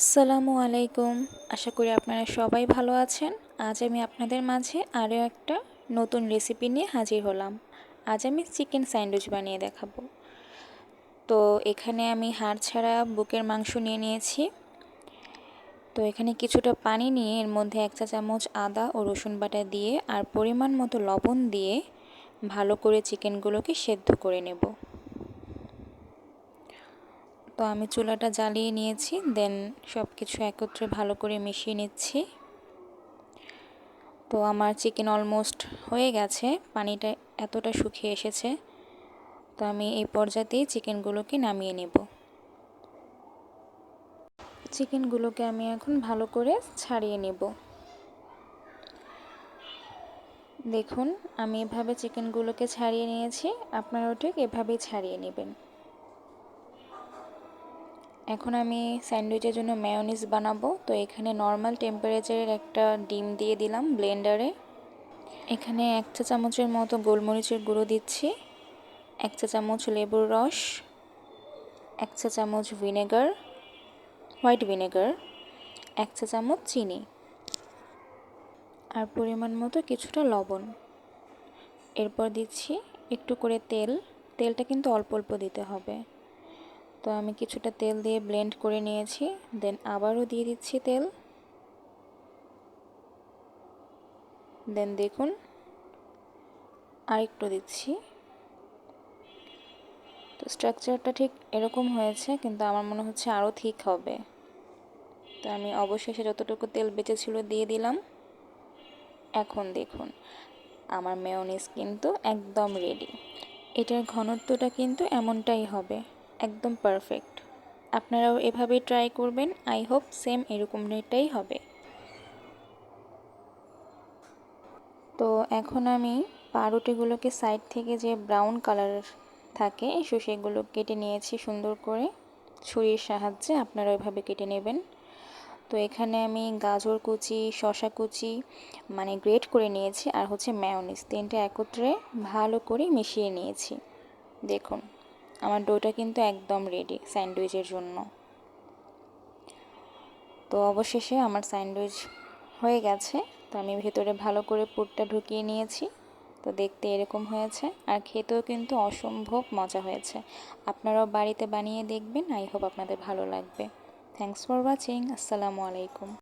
আসসালামু আলাইকুম। আশা করি আপনারা সবাই ভালো আছেন। আজ আমি আপনাদের মাঝে আরও একটা নতুন রেসিপি নিয়ে হাজির হলাম। আজ আমি চিকেন স্যান্ডউইচ বানিয়ে দেখাবো। তো এখানে আমি হাড় ছাড়া বুকের মাংস নিয়ে নিয়েছি। তো এখানে কিছুটা পানি নিয়ে এর মধ্যে এক চা চামচ আদা ও রসুন বাটা দিয়ে আর পরিমাণ মতো লবণ দিয়ে ভালো করে চিকেনগুলোকে সেদ্ধ করে নেব। তো আমি চুলাটা জ্বালিয়ে নিয়েছি দেন সব কিছু একত্রে ভালো করে মিশিয়ে নিচ্ছি। তো আমার চিকেন অলমোস্ট হয়ে গেছে, পানিটা এতটা শুকিয়ে এসেছে, তো আমি এই পর্যাতেই চিকেনগুলোকে নামিয়ে নেব। চিকেনগুলোকে আমি এখন ভালো করে ছাড়িয়ে নেব। দেখুন, আমি এভাবে চিকেনগুলোকে ছাড়িয়ে নিয়েছি, আপনারাও ঠিক এভাবেই ছাড়িয়ে নেবেন। এখন আমি স্যান্ডউইচের জন্য ম্যায়োনিজ বানাবো। তো এখানে নর্মাল টেম্পারেচারের একটা ডিম দিয়ে দিলাম ব্লেন্ডারে এখানে এক চা চামচের মতো গোলমরিচের গুঁড়ো দিচ্ছি। এক চা চামচ লেবুর রস। এক চা চামচ ভিনেগার হোয়াইট ভিনেগার এক চা চামচ চিনি। আর পরিমাণ মতো কিছুটা লবণ। এরপর দিচ্ছি একটু করে তেল। তেলটা কিন্তু অল্প অল্প দিতে হবে। তো আমি কিছুটা তেল দিয়ে ব্লেন্ড করে নিয়েছি দেন আবারও দিয়ে দিচ্ছি তেল। দেন দেখুন, আরেকটু দিচ্ছি। তো স্ট্রাকচারটা ঠিক এরকম হয়েছে, কিন্তু আমার মনে হচ্ছে আরও ঠিক হবে। তো আমি অবশেষে যতটুকু তেল বেঁচেছিল দিয়ে দিলাম। এখন দেখুন, আমার মেয়নিস কিন্তু একদম রেডি এটার ঘনত্বটা কিন্তু এমনটাই হবে। একদম পারফেক্ট আপনারাও এভাবেই ট্রাই করবেন আই হোপ সেম এরকম এরকমটাই হবে। তো এখন আমি পাউরুটিগুলোকে সাইড থেকে যে ব্রাউন কালার থাকে, সো সেগুলো কেটে নিয়েছি সুন্দর করে। ছুরির সাহায্যে আপনারা ওইভাবে কেটে নেবেন। তো এখানে আমি গাজর কুচি শশা কুচি মানে গ্রেট করে নিয়েছি আর হচ্ছে ম্যাওনিস তিনটা একত্রে ভালো করে মিশিয়ে নিয়েছি। দেখুন। আমার ডোটা কিন্তু একদম রেডি স্যান্ডউইচের জন্য। তো অবশেষে আমার স্যান্ডউইচ হয়ে গেছে। তো আমি ভেতরে ভালো করে পুরটা ঢুকিয়ে নিয়েছি। তো দেখতে এরকম হয়েছে। আর খেতেও কিন্তু অসম্ভব মজা হয়েছে। আপনারাও বাড়িতে বানিয়ে দেখবেন। আই হোপ আপনাদের ভালো লাগবে। থ্যাংকস ফর ওয়াচিং আসসালামু আলাইকুম।